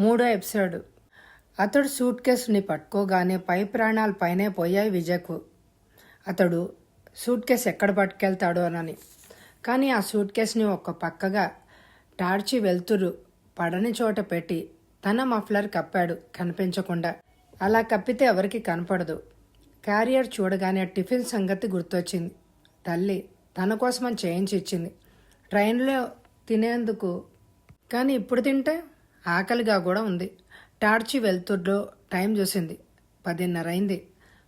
మూడో ఎపిసోడ్. అతడు సూట్ కేసుని పట్టుకోగానే పై ప్రాణాలు పైనే పోయాయి విజయ్కు. అతడు సూట్ కేసు ఎక్కడ పట్టుకెళ్తాడో అని కానీ ఆ సూట్ కేసుని ఒక పక్కగా టార్చి వెళ్తురు పడని చోట పెట్టి తన మఫ్లర్ కప్పాడు కనిపించకుండా. అలా కప్పితే ఎవరికి కనపడదు. క్యారియర్ చూడగానే టిఫిన్ సంగతి గుర్తొచ్చింది. తల్లి తన కోసమని చేయించి ఇచ్చింది. ట్రైన్లో తినేందుకు. కానీ ఇప్పుడు తింటే? ఆకలిగా కూడా ఉంది. టార్చి వెళ్తుర్లో టైం చూసింది. పదిన్నర అయింది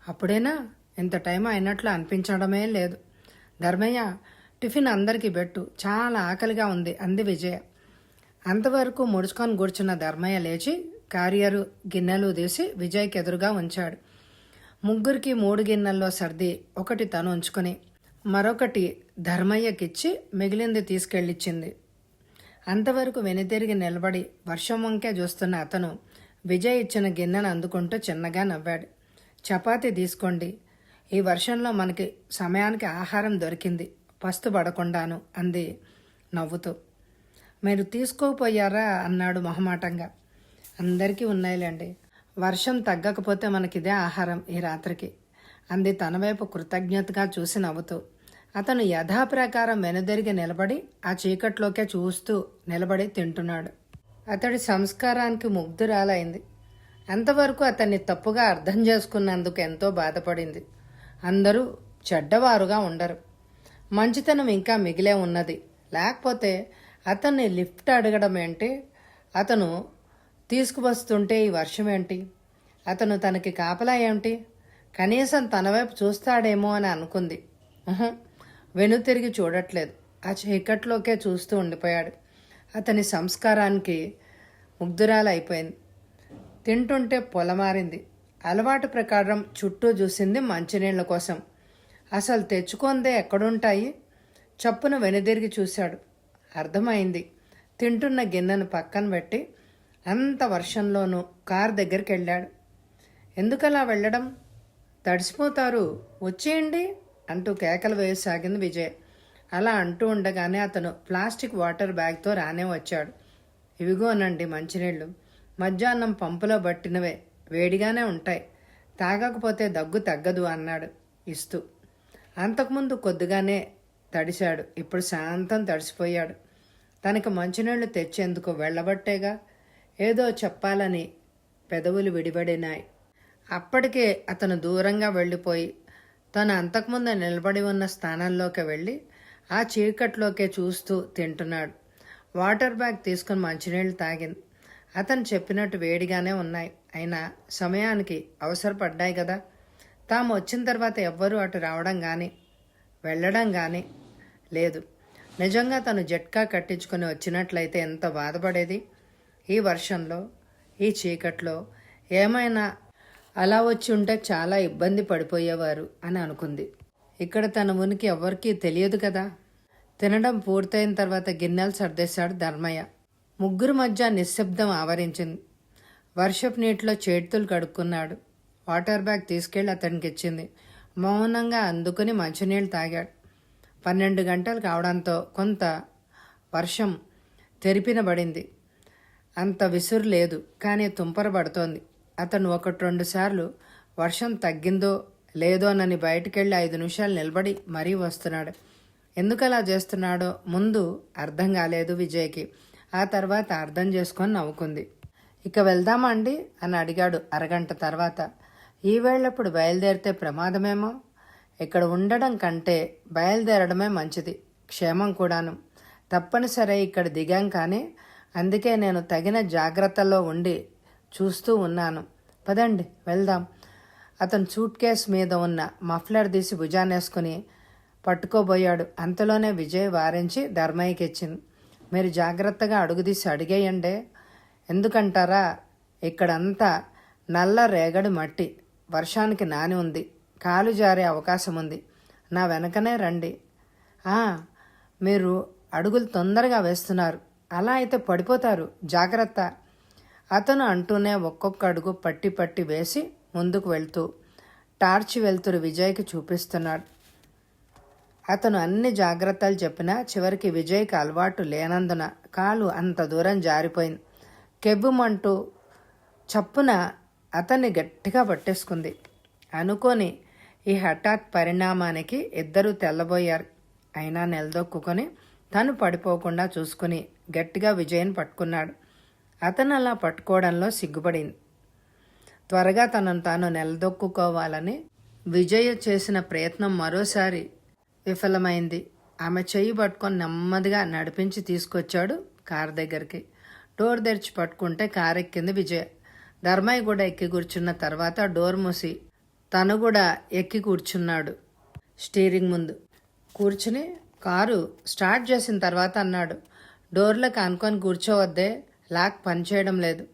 అప్పుడైనా? ఇంత టైం అయినట్లు అనిపించడమే లేదు. ధర్మయ్య టిఫిన్ అందరికీ పెట్టు. చాలా ఆకలిగా ఉంది అంది విజయ. అంతవరకు ముడుచుకొని కూర్చున్న ధర్మయ్య లేచి కారియరు గిన్నెలు తీసి విజయ్కి ఎదురుగా ఉంచాడు. ముగ్గురికి మూడు గిన్నెల్లో సర్ది ఒకటి తను ఉంచుకొని మరొకటి ధర్మయ్యకిచ్చి మిగిలింది తీసుకెళ్ళిచ్చింది. అంతవరకు వెనుతిరిగి నిలబడి వర్షం వంకే చూస్తున్న అతను విజయ్ ఇచ్చిన గిన్నెను అందుకుంటూ చిన్నగా నవ్వాడు. చపాతి తీసుకోండి. ఈ వర్షంలో మనకి సమయానికి ఆహారం దొరికింది. పస్తు పడకుండాను అంది నవ్వుతూ. మీరు తీసుకోపోయారా? అన్నాడు మొహమాటంగా. అందరికీ ఉన్నాయిలేండి. వర్షం తగ్గకపోతే మనకిదే ఆహారం ఈ రాత్రికి అంది తన వైపు కృతజ్ఞతగా చూసి నవ్వుతూ. అతను యథాప్రకారం వెనుదిరిగి నిలబడి ఆ చీకట్లోకే చూస్తూ నిలబడి తింటున్నాడు. అతడి సంస్కారానికి ముగ్ధురాలైంది. అంతవరకు అతన్ని తప్పుగా అర్థం చేసుకున్నందుకు ఎంతో బాధపడింది. అందరూ చెడ్డవారుగా ఉండరు. మంచితనం ఇంకా మిగిలే ఉన్నది. లేకపోతే అతన్ని లిఫ్ట్ అడగడం ఏంటి? అతను తీసుకువస్తుంటే ఈ వర్షం ఏంటి? అతను తనకి కాపలా ఏమిటి కనీసం తన వైపు చూస్తాడేమో అని అనుకుంది. వెనుతిరిగి చూడట్లేదు. ఆ చీకట్లోకే చూస్తూ ఉండిపోయాడు. అతని సంస్కారానికి ముగ్ధురాలైపోయింది. తింటుంటే పొలమారింది. అలవాటు ప్రకారం చుట్టూ చూసింది మంచినీళ్ళ కోసం. అసలు తెచ్చుకుందే ఎక్కడుంటాయి? చప్పున వెనుదిరిగి చూశాడు. అర్థమైంది. తింటున్న గిన్నెను పక్కన పెట్టి అంత వర్షంలోనూ కారు దగ్గరికి వెళ్ళాడు ఎందుకలా వెళ్ళడం? తడిసిపోతారు. వచ్చేయండి. అంటూ కేకలు వేయసాగింది విజయ్. అలా అంటూ ఉండగానే అతను ప్లాస్టిక్ వాటర్ బ్యాగ్తో రానే వచ్చాడు. ఇవిగోనండి మంచినీళ్ళు. మధ్యాహ్నం పంపులో పట్టినవే. వేడిగానే ఉంటాయి. తాగకపోతే దగ్గు తగ్గదు అన్నాడు ఇస్తూ. అంతకుముందు కొద్దిగానే తడిశాడు. ఇప్పుడు శాంతం తడిసిపోయాడు. తనకు మంచినీళ్ళు తెచ్చేందుకు వెళ్ళబట్టేగా? ఏదో చెప్పాలని పెదవులు విడిపడినాయి. అప్పటికే అతను దూరంగా వెళ్ళిపోయి తను అంతకుముందు నిలబడి ఉన్న స్థానంలోకి వెళ్ళి ఆ చీకట్లోకే చూస్తూ తింటున్నాడు. వాటర్ బ్యాగ్ తీసుకుని మంచినీళ్ళు తాగింది. అతను చెప్పినట్టు వేడిగానే ఉన్నాయి. అయినా సమయానికి అవసరపడ్డాయి కదా తాము వచ్చిన తర్వాత ఎవ్వరూ అటు రావడం కానీ వెళ్ళడం కానీ లేదు. నిజంగా తను జట్కా కట్టించుకొని వచ్చినట్లయితే ఎంత బాధపడేది? ఈ వర్షంలో ఈ చీకట్లో ఏమైనా అలా వచ్చి ఉంటే చాలా ఇబ్బంది పడిపోయేవారు అని అనుకుంది. ఇక్కడ తన ఉనికి ఎవ్వరికీ తెలియదు కదా. తినడం పూర్తయిన తర్వాత గిన్నెలు సర్దేశాడు ధర్మయ్య. ముగ్గురు మధ్య నిశ్శబ్దం ఆవరించింది. వర్షపు నీటిలో చేతులు కడుక్కున్నాడు. వాటర్ బ్యాగ్ తీసుకెళ్ళి అతనికి ఇచ్చింది. మౌనంగా అందుకుని మంచినీళ్ళు తాగాడు. పన్నెండు గంటలు కావడంతో కొంత వర్షం తెరిపినబడింది. అంత విసురు లేదు కానీ తుంపర పడుతోంది. అతను ఒకటి రెండు సార్లు వర్షం తగ్గిందో లేదోనని బయటికెళ్ళి ఐదు నిమిషాలు నిలబడి మరీ వస్తున్నాడు. ఎందుకు అలా చేస్తున్నాడో ముందు అర్థం కాలేదు విజయ్కి. ఆ తర్వాత అర్థం చేసుకొని నవ్వుకుంది. ఇక వెళ్దామా అండి? అని అడిగాడు అరగంట తర్వాత. ఈవేళప్పుడు బయలుదేరితే ప్రమాదమేమో? ఇక్కడ ఉండడం కంటే బయలుదేరడమే మంచిది క్షేమం కూడాను. తప్పనిసరి ఇక్కడ దిగాం కానీ అందుకే నేను తగిన జాగ్రత్తలో ఉండి చూస్తూ ఉన్నాను. పదండి వెళ్దాం. అతను సూట్ కేస్ మీద ఉన్న మఫ్లర్ తీసి భుజానేసుకుని పట్టుకోబోయాడు. అంతలోనే విజయ్ వారించి ధర్మయ్యకి ఇచ్చింది మీరు జాగ్రత్తగా అడుగుదీసి అడిగేయండి. ఎందుకంటారా? ఇక్కడంతా నల్ల రేగడి మట్టి. వర్షానికి నాని ఉంది. కాలు జారే అవకాశం ఉంది. నా వెనకనే రండి. మీరు అడుగులు తొందరగా వేస్తున్నారు. అలా అయితే పడిపోతారు. జాగ్రత్త. అతను అంటూనే ఒక్కొక్క అడుగు పట్టి పట్టి వేసి ముందుకు వెళ్తూ టార్చ్ వెళ్తురు విజయ్కి చూపిస్తున్నాడు. అతను అన్ని జాగ్రత్తలు చెప్పినా చివరికి విజయ్కి అలవాటు లేనందున కాలు అంత దూరం జారిపోయింది. కెవ్వుమంటూ చప్పున అతన్ని గట్టిగా పట్టేసుకుంది. అనుకోని ఈ హఠాత్ పరిణామానికి ఇద్దరూ తెల్లబోయారు. అయినా నిలదొక్కుని తను పడిపోకుండా చూసుకుని గట్టిగా విజయ్ని పట్టుకున్నాడు. అతను అలా పట్టుకోవడంలో సిగ్గుపడింది. త్వరగా తనను తాను నిలదొక్కుకోవాలని విజయ చేసిన ప్రయత్నం మరోసారి విఫలమైంది. ఆమె చెయ్యి పట్టుకొని నెమ్మదిగా నడిపించి తీసుకొచ్చాడు కారు దగ్గరికి. డోర్ తెరిచి పట్టుకుంటే కారు ఎక్కింది విజయ. ధర్మయ్య కూడా ఎక్కి కూర్చున్న తర్వాత డోర్ మూసి తను కూడా ఎక్కి కూర్చున్నాడు స్టీరింగ్ ముందు. కూర్చుని కారు స్టార్ట్ చేసిన తర్వాత అన్నాడు డోర్లకు అనుకొని కూర్చోవద్దే. లాక్ పనిచేయడం లేదు.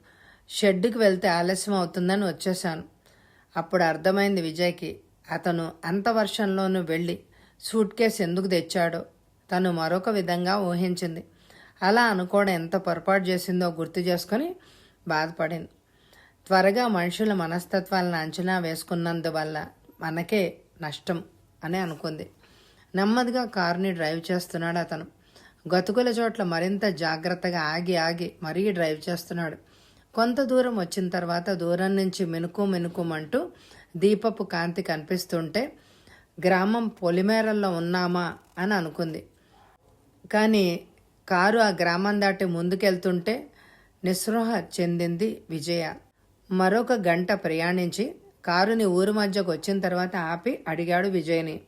షెడ్డుకి వెళ్తే ఆలస్యం అవుతుందని వచ్చేశాను. అప్పుడు అర్థమైంది విజయ్కి అతను అంత వర్షంలోనూ వెళ్ళి సూట్ కేసు ఎందుకు తెచ్చాడో తను మరొక విధంగా ఊహించింది. అలా అనుకోవడం ఎంత పొరపాటు చేసిందో గుర్తు చేసుకొని బాధపడింది. త్వరగా మనుషుల మనస్తత్వాలను అంచనా వేసుకున్నందువల్ల మనకే నష్టం అని అనుకుంది. నెమ్మదిగా కారుని డ్రైవ్ చేస్తున్నాడు అతను. గతుకుల చోట్ల మరింత జాగ్రత్తగా ఆగి ఆగి మరీ డ్రైవ్ చేస్తున్నాడు. కొంత దూరం వచ్చిన తర్వాత దూరం నుంచి మెనుకు మెనుకుమంటూ దీపపు కాంతి కనిపిస్తుంటే గ్రామం పొలిమేరల్లో ఉన్నామా? అని అనుకుంది. కానీ కారు ఆ గ్రామం దాటి ముందుకెళ్తుంటే నిస్పృహ చెందింది విజయ. మరొక గంట ప్రయాణించి కారుని ఊరు మధ్యకు వచ్చిన తర్వాత ఆపి అడిగాడు విజయ్ని.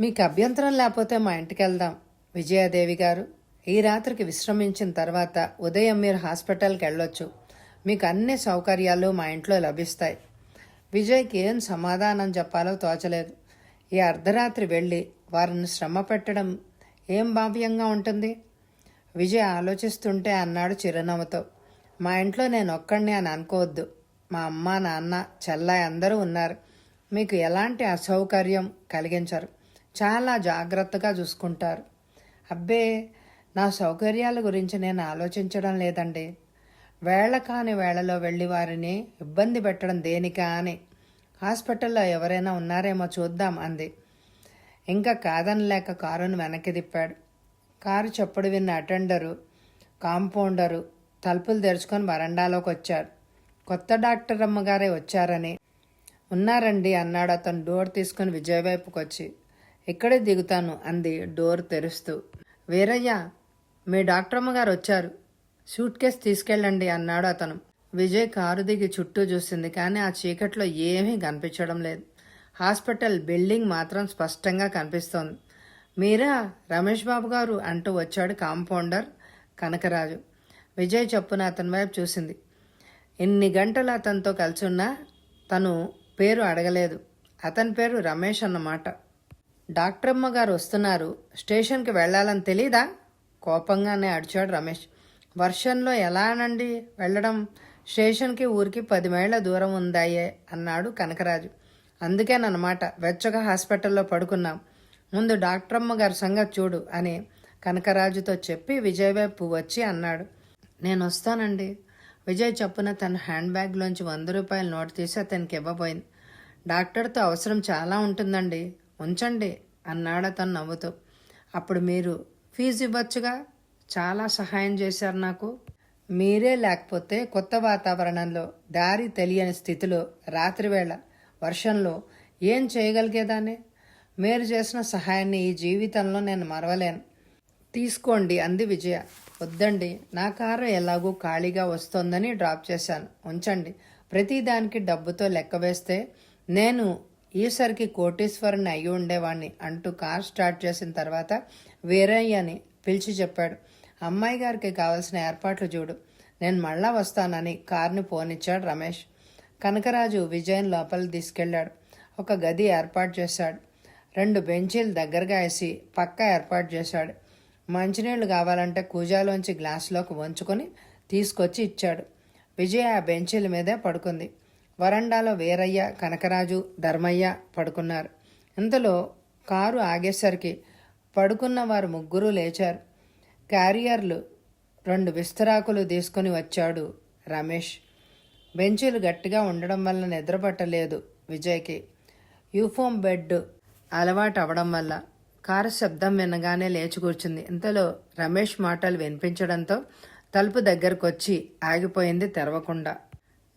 మీకు అభ్యంతరం లేకపోతే మా ఇంటికి వెళ్దాం విజయాదేవి గారు ఈ రాత్రికి విశ్రమించిన తర్వాత ఉదయం మీరు హాస్పిటల్కి వెళ్ళొచ్చు. మీకు అన్ని సౌకర్యాలు మా ఇంట్లో లభిస్తాయి. విజయ్కి ఏం సమాధానం చెప్పాలో తోచలేదు. ఈ అర్ధరాత్రి వెళ్ళి వారిని శ్రమ పెట్టడం ఏం భావ్యంగా ఉంటుంది? విజయ్ ఆలోచిస్తుంటే అన్నాడు చిరునవ్వుతో. మా ఇంట్లో నేను ఒక్కడిని అని అనుకోవద్దు. మా అమ్మ నాన్న చెల్లాయి అందరూ ఉన్నారు. మీకు ఎలాంటి అసౌకర్యం కలిగించరు. చాలా జాగ్రత్తగా చూసుకుంటారు. అబ్బే నా సౌకర్యాల గురించి నేను ఆలోచించడం లేదండి. వేళ కాని వేళలో వెళ్ళి వారిని ఇబ్బంది పెట్టడం దేనికా అని. హాస్పిటల్లో ఎవరైనా ఉన్నారేమో చూద్దాం అంది. ఇంకా కాదనలేక కారును వెనక్కి తిప్పాడు. కారు చప్పుడు విన్న అటెండరు కాంపౌండరు తలుపులు తెరుచుకొని వరండాలోకి వచ్చాడు కొత్త డాక్టర్ అమ్మగారే వచ్చారని. ఉన్నారండి అన్నాడు అతను డోర్ తీసుకుని విజయ్ ఇక్కడే దిగుతాను అంది డోర్ తెరుస్తూ. వీరయ్య మీ డాక్టర్ అమ్మగారు వచ్చారు. సూట్ కేస్ తీసుకెళ్ళండి అన్నాడు అతను. విజయ్ కారు దిగి చుట్టూ చూసింది కానీ ఆ చీకట్లో ఏమీ కనిపించడం లేదు. హాస్పిటల్ బిల్డింగ్ మాత్రం స్పష్టంగా కనిపిస్తోంది. మీరా? రమేష్ బాబు గారు అంటూ వచ్చాడు కాంపౌండర్ కనకరాజు. విజయ్ చప్పున అతని వైపు చూసింది. ఎన్ని గంటలు అతనితో కలిసి ఉన్నా తను పేరు అడగలేదు. అతని పేరు రమేష్ అన్నమాట. డాక్టర్ అమ్మ గారు వస్తున్నారు. స్టేషన్కి వెళ్ళాలని తెలీదా? కోపంగానే అడిచాడు రమేష్. వర్షంలో ఎలానండి వెళ్ళడం? స్టేషన్కి ఊరికి పది మైళ్ళ దూరం ఉందాయే అన్నాడు కనకరాజు. అందుకేనమాట వెచ్చగా హాస్పిటల్లో పడుకున్నాం. ముందు డాక్టర్ అమ్మ గారి సంగతి చూడు అని కనకరాజుతో చెప్పి విజయ్ వైపు వచ్చి అన్నాడు. నేను వస్తానండి విజయ్ చప్పున తన హ్యాండ్ బ్యాగ్లోంచి వంద రూపాయల నోట్ తీసి అతనికి ఇవ్వబోయింది. డాక్టర్తో అవసరం చాలా ఉంటుందండి. ఉంచండి అన్నాడు అతను నవ్వుతూ. అప్పుడు మీరు ఫీజు ఇవ్వచ్చుగా? చాలా సహాయం చేశారు నాకు. మీరే లేకపోతే కొత్త వాతావరణంలో దారి తెలియని స్థితిలో రాత్రివేళ వర్షంలో ఏం చేయగలిగేదాన్ని? మీరు చేసిన సహాయాన్ని ఈ జీవితంలో నేను మరవలేను. తీసుకోండి అంది విజయ. వద్దండి నా కారు ఎలాగూ ఖాళీగా వస్తోందని డ్రాప్ చేశాను. ఉంచండి. ప్రతిదానికి డబ్బుతో లెక్క వేస్తే నేను ఈసరికి కోటీశ్వరుని అయి ఉండేవాణ్ణి అంటూ కార్ స్టార్ట్ చేసిన తర్వాత వీరయ్యని పిలిచి చెప్పాడు. అమ్మాయి గారికి కావలసిన ఏర్పాట్లు చూడు. నేను మళ్ళా వస్తానని కార్ని పోనిచ్చాడు రమేష్. కనకరాజు విజయన్ లోపలికి తీసుకెళ్ళాడు ఒక గది ఏర్పాటు చేశాడు. రెండు బెంచీలు దగ్గరగా వేసి పక్క ఏర్పాటు చేశాడు. మంచినీళ్ళు కావాలంటే కూజాలోంచి గ్లాసులోకి వంచుకొని తీసుకొచ్చి ఇచ్చాడు. విజయ ఆ బెంచీల మీదే పడుకుంది. వరండాలో వీరయ్య కనకరాజు ధర్మయ్య పడుకున్నారు. ఇంతలో కారు ఆగేసరికి పడుకున్న వారు ముగ్గురు లేచారు. క్యారియర్లు రెండు విస్తరాకులు తీసుకుని వచ్చాడు రమేష్. బెంచీలు గట్టిగా ఉండడం వల్ల నిద్రపట్టలేదు విజయ్కి. యూఫోమ్ బెడ్ అలవాటు అవడం వల్ల కారు శబ్దం వినగానే లేచి కూర్చుంది. ఇంతలో రమేష్ మాటలు వినిపించడంతో తలుపు దగ్గరకు వచ్చి ఆగిపోయింది తెరవకుండా.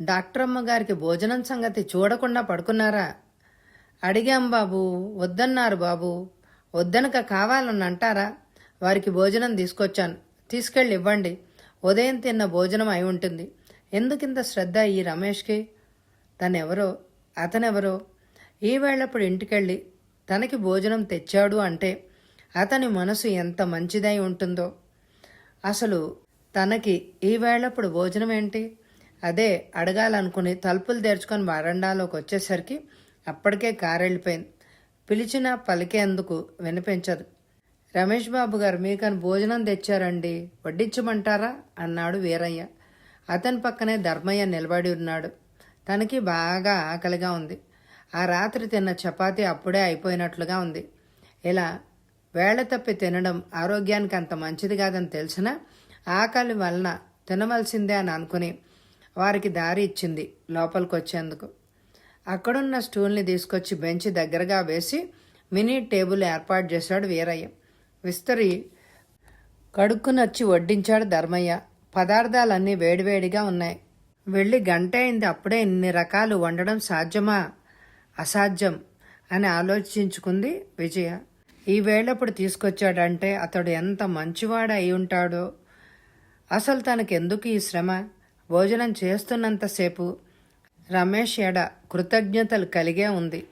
డాక్టరమ్మ గారికి భోజనం సంగతి చూడకుండా పడుకున్నారా? అడిగాం బాబు. వద్దన్నారు బాబు. వద్దనక కావాలని అంటారా వారికి భోజనం తీసుకొచ్చాను. తీసుకెళ్ళి ఇవ్వండి ఉదయం తిన్న భోజనం అయి ఉంటుంది. ఎందుకింత శ్రద్ధ ఈ రమేష్కి? తనెవరో? అతనెవరో? ఈ వేళప్పుడు ఇంటికెళ్ళి తనకి భోజనం తెచ్చాడు అంటే అతని మనసు ఎంత మంచిదై ఉంటుందో? అసలు తనకి ఈ వేళప్పుడు భోజనం ఏంటి అదే అడగాలనుకుని తలుపులు తెరుచుకొని వరండాలోకి వచ్చేసరికి అప్పటికే కారు వెళ్ళిపోయింది పిలిచినా పలికేందుకు వినిపించదు. రమేష్ బాబు గారు మీకని భోజనం తెచ్చారండి వడ్డించమంటారా? అన్నాడు వీరయ్య. అతని పక్కనే ధర్మయ్య నిలబడి ఉన్నాడు. తనకి బాగా ఆకలిగా ఉంది. ఆ రాత్రి తిన్న చపాతి అప్పుడే అయిపోయినట్లుగా ఉంది. ఇలా వేళ తప్పి తినడం ఆరోగ్యానికి అంత మంచిది కాదని తెలిసినా ఆకలి వలన తినవలసిందే అని అనుకుని వారికి దారి ఇచ్చింది లోపలికి వచ్చేందుకు అక్కడున్న స్టూల్ని తీసుకొచ్చి బెంచ్ దగ్గరగా వేసి మినీ టేబుల్ ఏర్పాటు చేశాడు వీరయ్య. విస్తరి కడుక్కునొచ్చి వడ్డించాడు ధర్మయ్య. పదార్థాలన్నీ వేడివేడిగా ఉన్నాయి. వెళ్ళి గంట అయింది అప్పుడే ఇన్ని రకాలు వండడం సాధ్యమా? అసాధ్యం అని ఆలోచించుకుంది విజయ. ఈ వేళప్పుడు తీసుకొచ్చాడంటే అతడు ఎంత మంచివాడు అయి ఉంటాడో? అసలు తనకెందుకు ఈ శ్రమ? భోజనం చేస్తున్నంతసేపు రమేష్ ఎడ కృతజ్ఞతలు కలిగే ఉంది.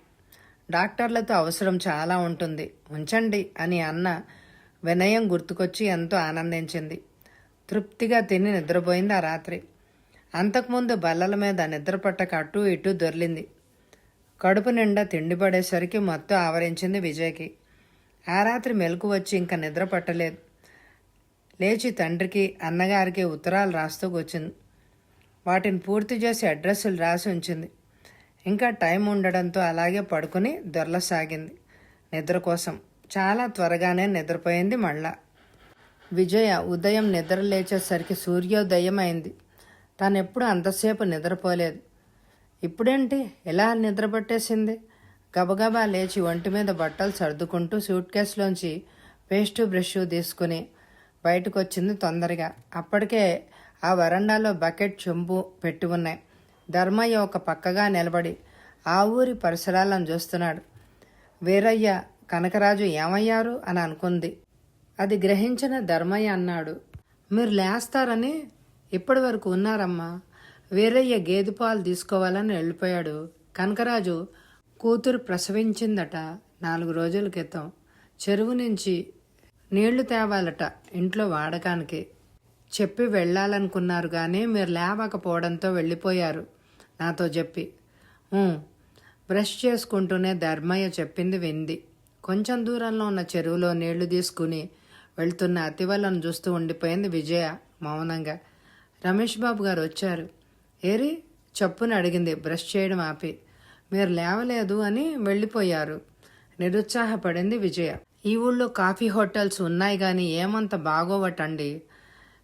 డాక్టర్లతో అవసరం చాలా ఉంటుంది. ఉంచండి అని అన్న వినయం గుర్తుకొచ్చి ఎంతో ఆనందించింది. తృప్తిగా తిని నిద్రపోయింది ఆ రాత్రి. అంతకుముందు బల్లల మీద నిద్రపట్టక అటు ఇటు దొర్లింది. కడుపు నిండా తిండి పడేసరికి మొత్తం ఆవరించింది విజయ్కి. ఆ రాత్రి మెలకు వచ్చి ఇంకా నిద్ర పట్టలేదు లేచి తండ్రికి అన్నగారికి ఉత్తరాలు రాస్తూ కూర్చుంది వాటిని పూర్తి చేసి అడ్రస్సులు రాసి ఉంచింది. ఇంకా టైం ఉండడంతో అలాగే పడుకుని దొరలసాగింది నిద్ర కోసం. చాలా త్వరగానే నిద్రపోయింది మళ్ళా. విజయ ఉదయం నిద్ర లేచేసరికి సూర్యోదయం అయింది. తానెప్పుడు అంతసేపు నిద్రపోలేదు. ఇప్పుడేంటి? ఎలా నిద్రపట్టేసింది? గబగబా లేచి ఒంటి మీద బట్టలు సర్దుకుంటూ సూట్ కేసులోంచి పేస్టు బ్రష్ తీసుకుని బయటకు వచ్చింది తొందరగా. అప్పటికే ఆ వరండాలో బకెట్ చెంబు పెట్టి ఉన్నాయి ధర్మయ్య ఒక పక్కగా నిలబడి ఆ ఊరి పరిసరాలను చూస్తున్నాడు. వీరయ్య కనకరాజు ఏమయ్యారు? అని అనుకుంది. అది గ్రహించిన ధర్మయ్య అన్నాడు. మీరు లేస్తారని ఇప్పటి వరకు ఉన్నారమ్మా. వీరయ్య గేదె పాలు తీసుకోవాలని వెళ్ళిపోయాడు. కనకరాజు కూతురు ప్రసవించిందట నాలుగు రోజుల క్రితం. చెరువు నుంచి నీళ్ళు తేవాలట ఇంట్లో వాడకానికి. చెప్పి వెళ్ళాలనుకున్నారు కానీ మీరు లేవకపోవడంతో వెళ్ళిపోయారు. నాతో చెప్పి. బ్రష్ చేసుకుంటూనే ధర్మయ్య చెప్పింది వింది. కొంచెం దూరంలో ఉన్న చెరువులో నీళ్ళు తీసుకుని వెళ్తున్న అతివలను చూస్తూ ఉండిపోయింది విజయ మౌనంగా. రమేష్ బాబు గారు వచ్చారు. ఏరి చప్పుని అడిగింది. బ్రష్ చేయడం ఆపి. మీరు లేవలేదు అని వెళ్ళిపోయారు. నిరుత్సాహపడింది విజయ. ఈ ఊళ్ళో కాఫీ హోటల్స్ ఉన్నాయి కానీ ఏమంత బాగోవటండి.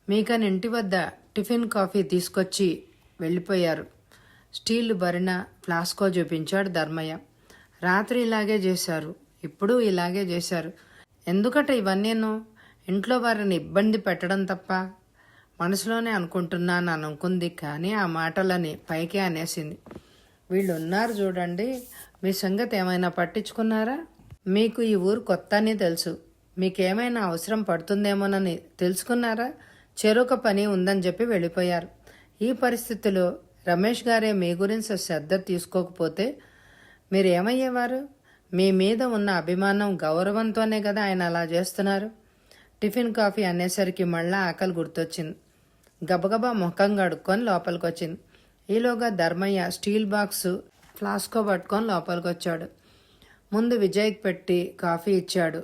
మీకని ఇంటి వద్ద టిఫిన్ కాఫీ తీసుకొచ్చి వెళ్ళిపోయారు. స్టీల్ బరిన ఫ్లాస్కో చూపించాడు ధర్మయ్య. రాత్రి ఇలాగే చేశారు. ఇప్పుడు ఇలాగే చేశారు. ఎందుకట ఇవన్నీను? ఇంట్లో వారిని ఇబ్బంది పెట్టడం తప్ప మనసులోనే అనుకుంటున్నాను అని అనుకుంది కానీ ఆ మాటలని పైకి అనేసింది. వీళ్ళు ఉన్నారు చూడండి. మీ సంగతి ఏమైనా పట్టించుకున్నారా? మీకు ఈ ఊరు కొత్త అని తెలుసు. మీకేమైనా అవసరం పడుతుందేమోనని తెలుసుకున్నారా? చెరొక పని ఉందని చెప్పి వెళ్ళిపోయారు. ఈ పరిస్థితిలో రమేష్ గారే మీ గురించి శ్రద్ధ తీసుకోకపోతే మీరు ఏమయ్యేవారు మీ మీద ఉన్న అభిమానం గౌరవంతోనే కదా ఆయన అలా చేస్తున్నారు. టిఫిన్ కాఫీ అనేసరికి మళ్ళా ఆకలి గుర్తొచ్చింది. గబగబా ముఖం కడుక్కొని లోపలికి వచ్చింది ఈలోగా ధర్మయ్య స్టీల్ బాక్స్ ఫ్లాస్కో పట్టుకొని లోపలికి వచ్చాడు ముందు విజయ్కి పెట్టి కాఫీ ఇచ్చాడు.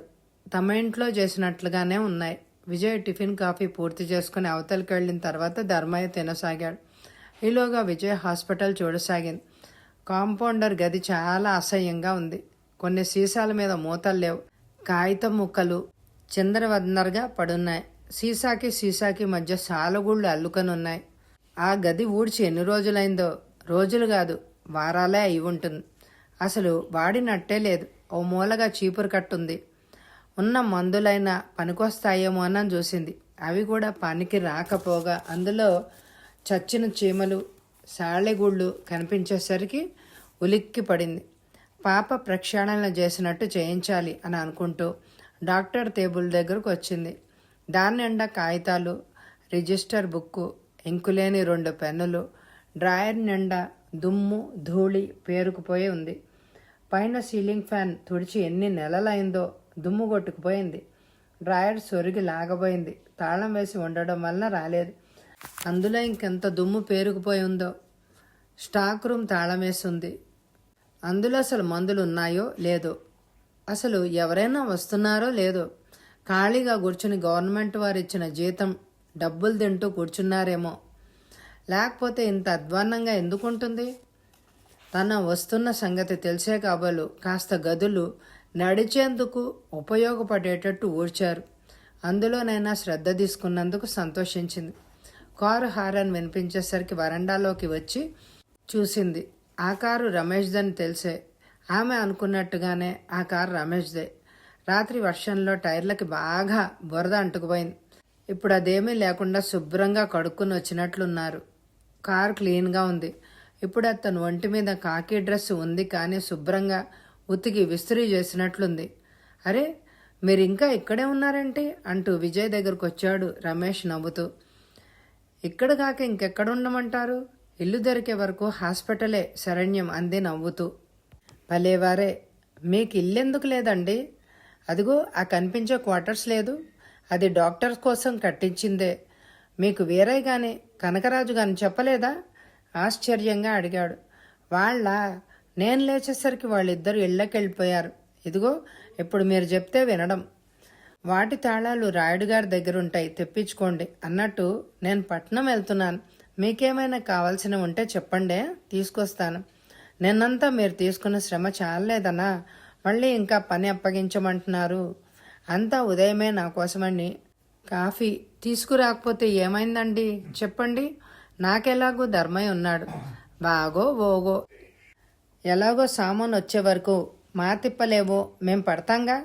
తమ ఇంట్లో చేసినట్లుగానే ఉన్నాయి. విజయ్ టిఫిన్ కాఫీ పూర్తి చేసుకుని అవతలికి వెళ్ళిన తర్వాత ధర్మయ్య తినసాగాడు. ఈలోగా విజయ్ హాస్పిటల్ చూడసాగింది. కాంపౌండర్ గది చాలా అసహ్యంగా ఉంది. కొన్ని సీసాల మీద మూతలు లేవు. కాగితం ముక్కలు చిందరవందరగా పడున్నాయి. సీసాకి సీసాకి మధ్య సాలగుళ్ళు అల్లుకొని ఉన్నాయి ఆ గది ఊడ్చి ఎన్ని రోజులైందో రోజులు కాదు వారాలే అయి ఉంటుంది. అసలు వాడినట్టే లేదు. ఓ మూలగా చీపురు కట్టుంది. ఉన్న మందులైనా పనికొస్తాయేమో అని చూసింది. అవి కూడా పనికి రాకపోగా అందులో చచ్చిన చీమలు సాలెగూళ్ళు కనిపించేసరికి ఉలిక్కి పడింది. పాప ప్రక్షాళన చేసినట్టు చేయించాలి అని అనుకుంటూ డాక్టర్ టేబుల్ దగ్గరకు వచ్చింది. దాని నిండా కాగితాలు రిజిస్టర్ బుక్కు ఇంకులేని రెండు పెన్నులు డ్రాయర్ నిండా దుమ్ము ధూళి పేరుకుపోయి ఉంది. పైన సీలింగ్ ఫ్యాన్ తుడిచి ఎన్ని నెలలైందో దుమ్ము కొట్టుకుపోయింది. డ్రాయర్ సొరిగి లాగబోయింది. తాళం వేసి ఉండడం వల్ల రాలేదు. అందులో ఇంకెంత దుమ్ము పేరుకుపోయి ఉందో. స్టాక్ రూమ్ తాళం వేసి ఉంది అందులో అసలు మందులు ఉన్నాయో లేదో. అసలు ఎవరైనా వస్తున్నారో లేదో. ఖాళీగా కూర్చుని గవర్నమెంట్ వారు ఇచ్చిన జీతం డబ్బులు తింటూ కూర్చున్నారేమో. లేకపోతే ఇంత అధ్వాన్నంగా ఎందుకుంటుంది? తన వస్తున్న సంగతి తెలిసే కాబోలు కాస్త గదులు నడిచేందుకు ఉపయోగపడేటట్టు ఊడ్చారు అందులోనైనా శ్రద్ధ తీసుకున్నందుకు సంతోషించింది. కారు హారన్ వినిపించేసరికి వరండాలోకి వచ్చి చూసింది. ఆ కారు రమేష్దని తెలిసే. ఆమె అనుకున్నట్టుగానే ఆ కారు రమేష్దే. రాత్రి వర్షంలో టైర్లకి బాగా బురద అంటుకుపోయింది. ఇప్పుడు అదేమీ లేకుండా శుభ్రంగా కడుక్కుని వచ్చినట్లున్నారు. కారు క్లీన్గా ఉంది. ఇప్పుడు అతను ఒంటి మీద కాకి డ్రెస్ ఉంది కానీ శుభ్రంగా ఉతికి విసిరి చేసినట్లుంది. అరే మీరు ఇంకా ఇక్కడే ఉన్నారంటే? అంటూ విజయ్ దగ్గరకు వచ్చాడు రమేష్ నవ్వుతూ. ఇక్కడ కాక ఇంకెక్కడ ఉండమంటారు ఇల్లు దొరికే వరకు హాస్పిటలే శరణ్యం అంది నవ్వుతూ. భలేవారే మీకు ఇల్లెందుకు లేదండి? అదిగో ఆ కనిపించే క్వార్టర్స్ లేదు. అది డాక్టర్స్ కోసం కట్టించిందే. మీకు వేరే కానీ కనకరాజు గాని చెప్పలేదా? ఆశ్చర్యంగా అడిగాడు. వాళ్ళ నేను లేచేసరికి వాళ్ళిద్దరు ఇళ్ళకి వెళ్ళిపోయారు ఇదిగో ఇప్పుడు మీరు చెప్తే వినడం. వాటి తాళాలు రాయుడు గారి దగ్గర ఉంటాయి తెప్పించుకోండి. అన్నట్టు నేను పట్నం వెళ్తున్నాను. మీకేమైనా కావాల్సిన ఉంటే చెప్పండి తీసుకొస్తాను. నిన్నంతా మీరు తీసుకున్న శ్రమ చాలలేదనా మళ్ళీ ఇంకా పని అప్పగించమంటున్నారు. అంతా ఉదయమే నా కోసమని కాఫీ తీసుకురాకపోతే ఏమైందండి? చెప్పండి. నాకెలాగో ధర్మయ్య ఉన్నాడు. బాగో ఓగో ఎలాగో సామాన్ వచ్చే వరకు మా తిప్పలేవో మేం పడతాంగా?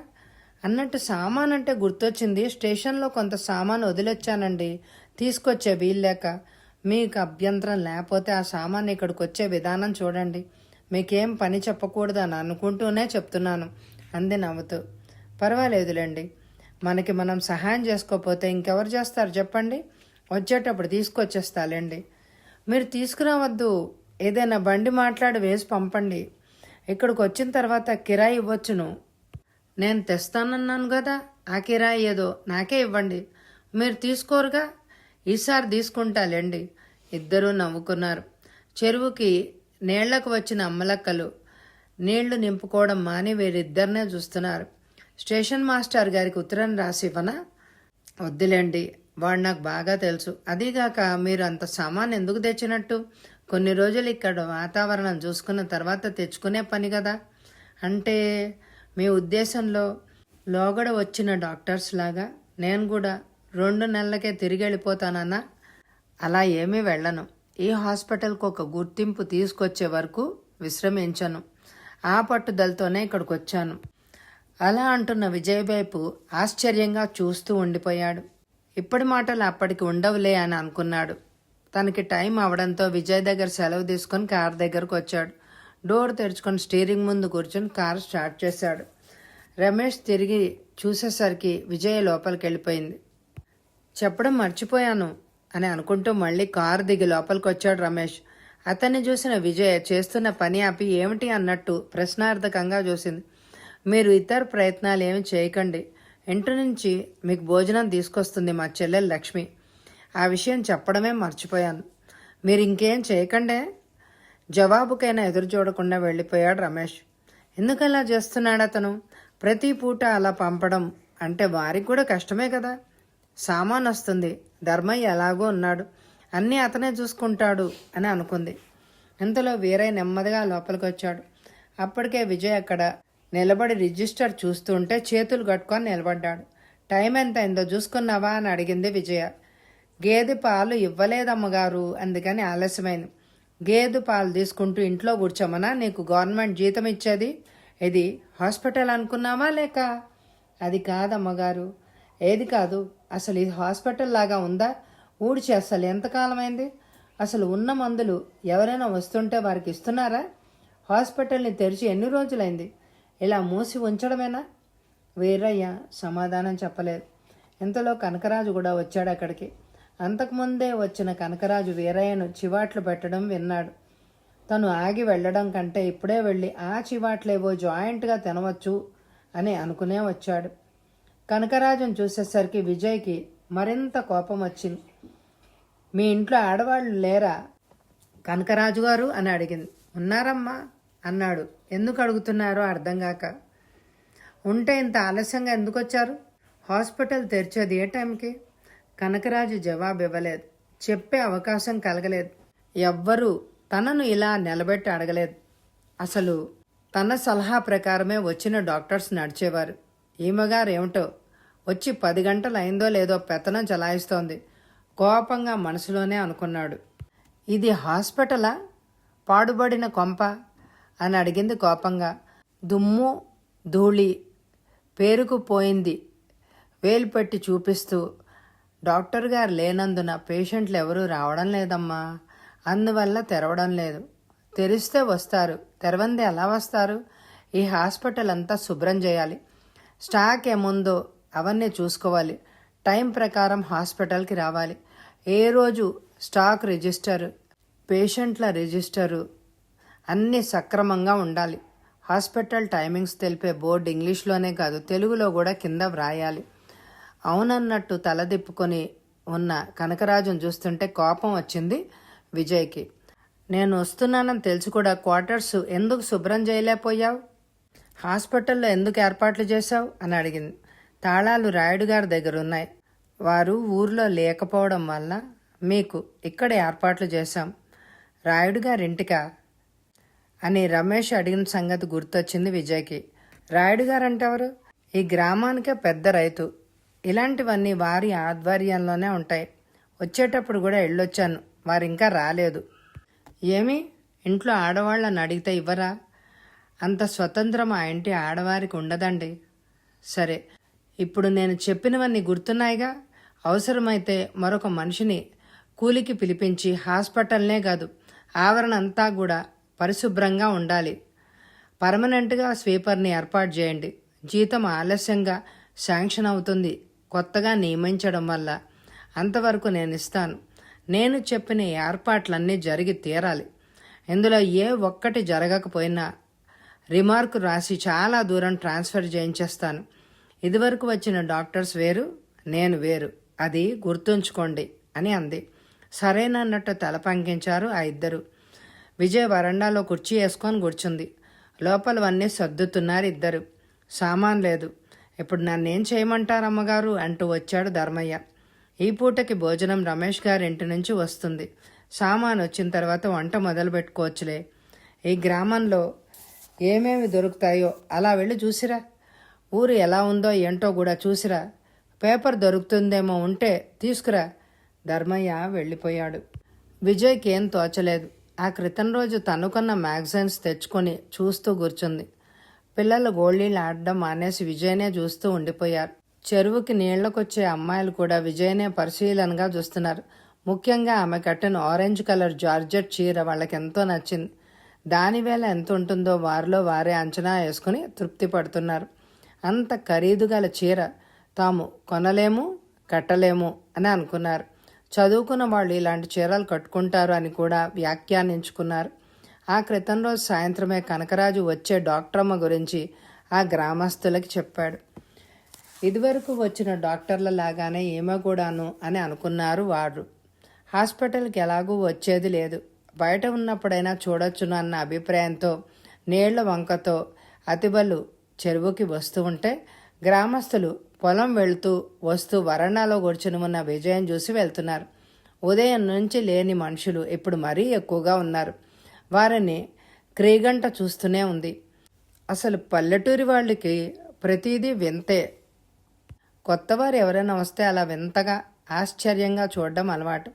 అన్నట్టు సామాన్ అంటే గుర్తొచ్చింది స్టేషన్లో కొంత సామాన్ వదిలొచ్చానండి. తీసుకొచ్చే వీల్లేక. మీకు అభ్యంతరం లేకపోతే ఆ సామాన్ ఇక్కడికి వచ్చే విధానం చూడండి. మీకేం పని చెప్పకూడదని అనుకుంటూనే చెప్తున్నాను అంది నవ్వుతూ. పర్వాలేదులేండి. మనకి మనం సహాయం చేసుకోకపోతే ఇంకెవరు చేస్తారు చెప్పండి? వచ్చేటప్పుడు తీసుకొచ్చేస్తాలేండి. మీరు తీసుకురావద్దు. ఏదైనా బండి మాట్లాడి వేసి పంపండి. ఇక్కడికి వచ్చిన తర్వాత కిరాయి ఇవ్వచ్చును. నేను తెస్తానన్నాను కదా ఆ కిరాయి ఏదో నాకే ఇవ్వండి. మీరు తీసుకోరుగా? ఈసారి తీసుకుంటాలేండి. ఇద్దరూ నవ్వుకున్నారు. చెరువుకి నీళ్ళకు వచ్చిన అమ్మలక్కలు నీళ్ళు నింపుకోవడం మాని వీరిద్దరినే చూస్తున్నారు. స్టేషన్ మాస్టర్ గారికి ఉత్తరం రాసి ఇవ్వనా? వద్దులేండి వాడు నాకు బాగా తెలుసు. అదీగాక మీరు అంత సామాన్ ఎందుకు తెచ్చినట్టు? కొన్ని రోజులు ఇక్కడ వాతావరణం చూసుకున్న తర్వాత తెచ్చుకునే పని కదా. అంటే మీ ఉద్దేశంలో లోగడ వచ్చిన డాక్టర్స్ లాగా నేను కూడా రెండు నెలలకే తిరిగి వెళ్ళిపోతానన్నా. అలా ఏమీ వెళ్ళను. ఈ హాస్పిటల్కి ఒక గుర్తింపు తీసుకొచ్చే వరకు విశ్రమించను. ఆ పట్టుదలతోనే ఇక్కడికి వచ్చాను అలా అంటున్న విజయ్ వైపు ఆశ్చర్యంగా చూస్తూ ఉండిపోయాడు. ఇప్పటి మాటలు అప్పటికి ఉండవులే అని అనుకున్నాడు. తనకి టైం అవడంతో విజయ్ దగ్గర సెలవు తీసుకొని కార్ దగ్గరకు వచ్చాడు. డోర్ తెరుచుకొని స్టీరింగ్ ముందు కూర్చొని కార్ స్టార్ట్ చేశాడు. రమేష్ తిరిగి చూసేసరికి విజయ్ లోపలికి వెళ్ళిపోయింది. చెప్పడం మర్చిపోయాను అని అనుకుంటూ మళ్ళీ కారు దిగి లోపలికి వచ్చాడు రమేష్. అతన్ని చూసిన విజయ్ చేస్తున్న పని ఆపి ఏమిటి అన్నట్టు ప్రశ్నార్థకంగా చూసింది. మీరు ఇతర ప్రయత్నాలు ఏమి చేయకండి. ఇంటి నుంచి మీకు భోజనం తీసుకొస్తుంది మా చెల్లెలు లక్ష్మి. ఆ విషయం చెప్పడమే మర్చిపోయాను. మీరు ఇంకేం చేయకండే? జవాబుకైనా ఎదురు చూడకుండా వెళ్ళిపోయాడు రమేష్. ఎందుకలా చేస్తున్నాడు అతను? ప్రతి పూట అలా పంపడం అంటే వారికి కూడా కష్టమే కదా. సామాన్ వస్తుంది. ధర్మయ్య ఎలాగో ఉన్నాడు. అన్నీ అతనే చూసుకుంటాడు అని అనుకుంది. ఇంతలో వీరయ్య నెమ్మదిగా లోపలికి వచ్చాడు. అప్పటికే విజయ్ అక్కడ నిలబడి రిజిస్టర్ చూస్తుంటే చేతులు కట్టుకొని నిలబడ్డాడు. టైం ఎంత అయిందో చూసుకున్నావా? అని అడిగింది విజయ. గేదె పాలు ఇవ్వలేదమ్మగారు. అందుకని ఆలస్యమైంది. గేదె పాలు తీసుకుంటూ ఇంట్లో కూర్చోమనా? నీకు గవర్నమెంట్ జీతం ఇచ్చేది? ఇది హాస్పిటల్ అనుకున్నావా లేక? అది కాదమ్మగారు. ఏది కాదు అసలు ఇది హాస్పిటల్ లాగా ఉందా? ఊడ్చి అసలు ఎంతకాలమైంది? అసలు ఉన్న మందులు ఎవరైనా వస్తుంటే వారికి ఇస్తున్నారా? హాస్పిటల్ని తెరిచి ఎన్ని రోజులైంది? ఇలా మూసి ఉంచడమేనా? వీరయ్య సమాధానం చెప్పలేదు. ఇంతలో కనకరాజు కూడా వచ్చాడు అక్కడికి. అంతకుముందే వచ్చిన కనకరాజు వీరయ్యను చివాట్లు పెట్టడం విన్నాడు. తను ఆగి వెళ్ళడం కంటే ఇప్పుడే వెళ్ళి ఆ చివాట్లేవో జాయింట్గా తినవచ్చు అని అనుకునే వచ్చాడు. కనకరాజును చూసేసరికి విజయ్కి మరింత కోపం వచ్చింది. మీ ఇంట్లో ఆడవాళ్ళు లేరా? కనకరాజు గారు అని అడిగింది. ఉన్నారమ్మా అన్నాడు. ఎందుకు అడుగుతున్నారో అర్థం కాక. ఉంటే ఇంత ఆలస్యంగా ఎందుకు వచ్చారు? హాస్పిటల్ తెరిచేది ఏ టైంకి? కనకరాజు జవాబు ఇవ్వలేదు చెప్పే అవకాశం కలగలేదు. ఎవ్వరూ తనను ఇలా నిలబెట్టి అడగలేదు. అసలు తన సలహా ప్రకారమే వచ్చిన డాక్టర్స్ నడిచేవారు. ఈమెగారేమిటో వచ్చి పది గంటలు అయిందో లేదో పెత్తనం చలాయిస్తోంది. కోపంగా మనసులోనే అనుకున్నాడు. ఇది హాస్పిటలా? పాడుబడిన కొంప? అని అడిగింది కోపంగా. దుమ్ము ధూళి పేరుకుపోయింది. వేలు పెట్టి చూపిస్తూ డాక్టర్ గారు లేనందున పేషెంట్లు ఎవరూ రావడం లేదమ్మా. అందువల్ల తెరవడం లేదు. తెరిస్తే వస్తారు. తెరవంది ఎలా వస్తారు? ఈ హాస్పిటల్ అంతా శుభ్రం చేయాలి. స్టాక్ ఏముందో అవన్నీ చూసుకోవాలి. టైం ప్రకారం హాస్పిటల్కి రావాలి. ఏ రోజు స్టాక్ రిజిస్టర్ పేషెంట్ల రిజిస్టరు అన్నీ సక్రమంగా ఉండాలి. హాస్పిటల్ టైమింగ్స్ తెలిపే బోర్డు ఇంగ్లీష్లోనే కాదు తెలుగులో కూడా కింద వ్రాయాలి. అవునన్నట్టు తలదిప్పుకొని ఉన్న కనకరాజును చూస్తుంటే కోపం వచ్చింది విజయ్కి. నేను వస్తున్నానని తెలిసి కూడా క్వార్టర్స్ ఎందుకు శుభ్రం చేయలేకపోయావు? హాస్పిటల్లో ఎందుకు ఏర్పాట్లు చేశావు? అని అడిగింది. తాళాలు రాయుడు గారి దగ్గర ఉన్నాయి. వారు ఊర్లో లేకపోవడం వల్ల మీకు ఇక్కడ ఏర్పాట్లు చేశాం. రాయుడు గారింటికా అని రమేష్ అడిగిన సంగతి గుర్తొచ్చింది విజయ్కి. రాయుడు గారు ఎవరు ఈ గ్రామానికే పెద్ద రైతు. ఇలాంటివన్నీ వారి ఆధ్వర్యంలోనే ఉంటాయి. వచ్చేటప్పుడు కూడా వెళ్ళొచ్చాను వారు ఇంకా రాలేదు. ఏమి? ఇంట్లో ఆడవాళ్ళని అడిగితే ఇవ్వరా? అంత స్వతంత్రం ఆ ఇంటి ఆడవారికి ఉండదండి. సరే ఇప్పుడు నేను చెప్పినవన్నీ గుర్తున్నాయిగా? అవసరమైతే మరొక మనిషిని కూలికి పిలిపించి హాస్పిటల్నే కాదు ఆవరణ అంతా కూడా పరిశుభ్రంగా ఉండాలి. పర్మనెంట్గా స్వీపర్ని ఏర్పాటు చేయండి. జీతం ఆలస్యంగా శాంక్షన్ అవుతుంది. కొత్తగా నియమించడం వల్ల అంతవరకు నేను ఇస్తాను నేను చెప్పిన ఏర్పాట్లన్నీ జరిగి తీరాలి. ఇందులో ఏ ఒక్కటి జరగకపోయినా రిమార్క్ రాసి చాలా దూరం ట్రాన్స్ఫర్ చేయించేస్తాను. ఇదివరకు వచ్చిన డాక్టర్స్ వేరు నేను వేరు. అది గుర్తుంచుకోండి అని అంది. సరేనన్నట్టు తల పంకించారు ఆ ఇద్దరు. విజయ్ వరండాలో కుర్చీ వేసుకొని కూర్చుంది. లోపలవన్నీ సర్దుతున్నారు ఇద్దరు. సామాన్ లేదు. ఇప్పుడు నన్నేం చేయమంటారు అమ్మగారు? అంటూ వచ్చాడు ధర్మయ్య. ఈ పూటకి భోజనం రమేష్ గారి ఇంటి నుంచి వస్తుంది. సామాన్ వచ్చిన తర్వాత వంట మొదలు పెట్టుకోవచ్చులే ఈ గ్రామంలో ఏమేమి దొరుకుతాయో అలా వెళ్ళి చూసిరా. ఊరు ఎలా ఉందో ఏంటో కూడా చూసిరా. పేపర్ దొరుకుతుందేమో ఉంటే తీసుకురా. ధర్మయ్య వెళ్ళిపోయాడు. విజయ్కి ఏం తోచలేదు. ఆ క్రితం రోజు తనుకున్న మ్యాగజైన్స్ తెచ్చుకొని చూస్తూ కూర్చుంది. పిల్లలు గోళీలు ఆడడం మానేసి విజయనే చూస్తూ ఉండిపోయారు. చెరువుకి నీళ్ళకొచ్చే అమ్మాయిలు కూడా విజయనే పరిశీలనగా చూస్తున్నారు. ముఖ్యంగా ఆమె కట్టిన ఆరెంజ్ కలర్ జార్జెట్ చీర వాళ్ళకి ఎంతో నచ్చింది. దాని వేళ ఎంత ఉంటుందో వారిలో వారే అంచనా వేసుకుని తృప్తి పడుతున్నారు. అంత ఖరీదు గల చీర తాము కొనలేము కట్టలేము అని అనుకున్నారు. చదువుకున్న వాళ్ళు ఇలాంటి చీరలు కట్టుకుంటారు అని కూడా వ్యాఖ్యానించుకున్నారు. ఆ క్రితం రోజు సాయంత్రమే కనకరాజు వచ్చే డాక్టరమ్మ గురించి ఆ గ్రామస్తులకి చెప్పాడు. ఇదివరకు వచ్చిన డాక్టర్ల లాగానే ఏమో కూడాను అని అనుకున్నారు వారు. హాస్పిటల్కి ఎలాగూ వచ్చేది లేదు. బయట ఉన్నప్పుడైనా చూడొచ్చును అన్న అభిప్రాయంతో నీళ్ళ వంకతో అతిబలు చెరువుకి వస్తూ ఉంటే గ్రామస్తులు పొలం వెళ్తూ వస్తూ వరండాలో కూర్చుని ఉన్న విజయం చూసి వెళ్తున్నారు. ఉదయం నుంచి లేని మనుషులు ఇప్పుడు మరీ ఎక్కువగా ఉన్నారు. వారిని క్రీగంట చూస్తూనే ఉంది. అసలు పల్లెటూరి వాళ్ళకి ప్రతిదీ వింతే. కొత్తవారు ఎవరైనా వస్తే అలా వింతగా ఆశ్చర్యంగా చూడడం అలవాటు.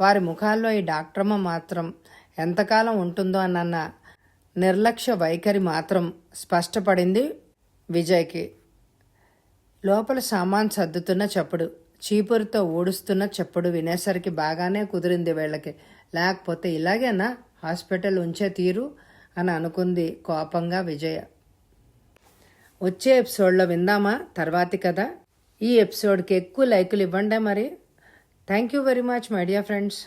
వారి ముఖాల్లో ఈ డాక్టరమ్మ మాత్రం ఎంతకాలం ఉంటుందో అన్న నిర్లక్ష్య వైఖరి మాత్రం స్పష్టపడింది విజయ్కి. లోపల సామాన్ సర్దుతున్న చప్పుడు చీపురుతో ఊడుస్తున్న చప్పుడు వినేసరికి బాగానే కుదిరింది వీళ్ళకి. లేకపోతే ఇలాగేనా? హాస్పిటల్ ఉంచే తీరు అని అనుకుంది కోపంగా విజయ. వచ్చే ఎపిసోడ్లో విందామా? తర్వాతి కదా ఈ ఎపిసోడ్కి ఎక్కువ లైకులు ఇవ్వండి మరి. Thank you very much my dear friends.